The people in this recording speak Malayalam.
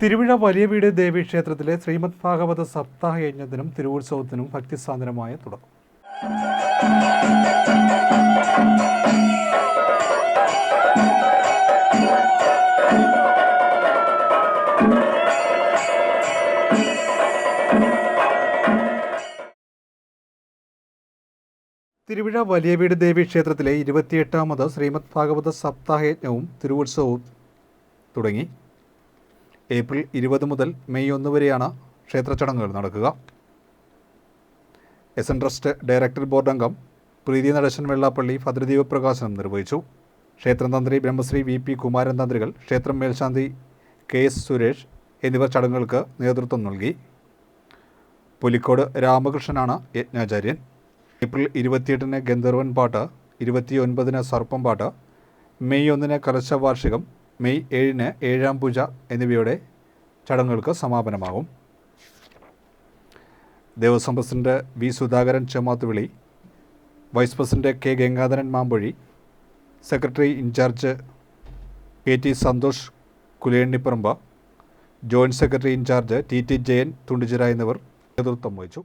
തിരുവിഴ വലിയ വീട് ദേവി ക്ഷേത്രത്തിലെ ശ്രീമദ് ഭാഗവത സപ്താഹ യജ്ഞത്തിനും തിരുവുത്സവത്തിനും ഭക്തിസാന്ദ്രമായ തുടക്കം. തിരുവിഴ വലിയ വീട് ദേവി ക്ഷേത്രത്തിലെ ഇരുപത്തിയെട്ടാമത് ശ്രീമദ് ഭാഗവത സപ്താഹയജ്ഞവും തിരുവുത്സവവും തുടങ്ങി. ഏപ്രിൽ ഇരുപത് മുതൽ മെയ് ഒന്ന് വരെയാണ് ക്ഷേത്ര ചടങ്ങുകൾ നടക്കുക. S N trust director board അംഗം പ്രീതി നടശൻ വെള്ളാപ്പള്ളി ഭദ്രദീപ പ്രകാശനം നിർവഹിച്ചു. ക്ഷേത്രം തന്ത്രി ബ്രഹ്മശ്രീ വി പി കുമാരൻ തന്ത്രികൾ ക്ഷേത്രം മേൽശാന്തി കെ എസ് സുരേഷ് എന്നിവർ ചടങ്ങുകൾക്ക് നേതൃത്വം നൽകി. പുലിക്കോട് രാമകൃഷ്ണനാണ് യജ്ഞാചാര്യൻ. ഏപ്രിൽ ഇരുപത്തിയെട്ടിന് ഗന്ധർവൻ പാട്ട് ഇരുപത്തിയൊൻപതിന് സർപ്പം പാട്ട് മെയ് ഒന്നിന് കലശവാർഷികം മെയ് ഏഴിന് ഏഴാം പൂജ എന്നിവയുടെ ചടങ്ങുകൾക്ക് സമാപനമാകും. Devaswom president V Sudhakaran Chemathuvili vice president K Gangadharan Mamboozhi secretary in charge K T Santhosh Kulennipparamba joint secretary in charge T T Jayan Thundichira എന്നിവർ നേതൃത്വം വഹിച്ചു.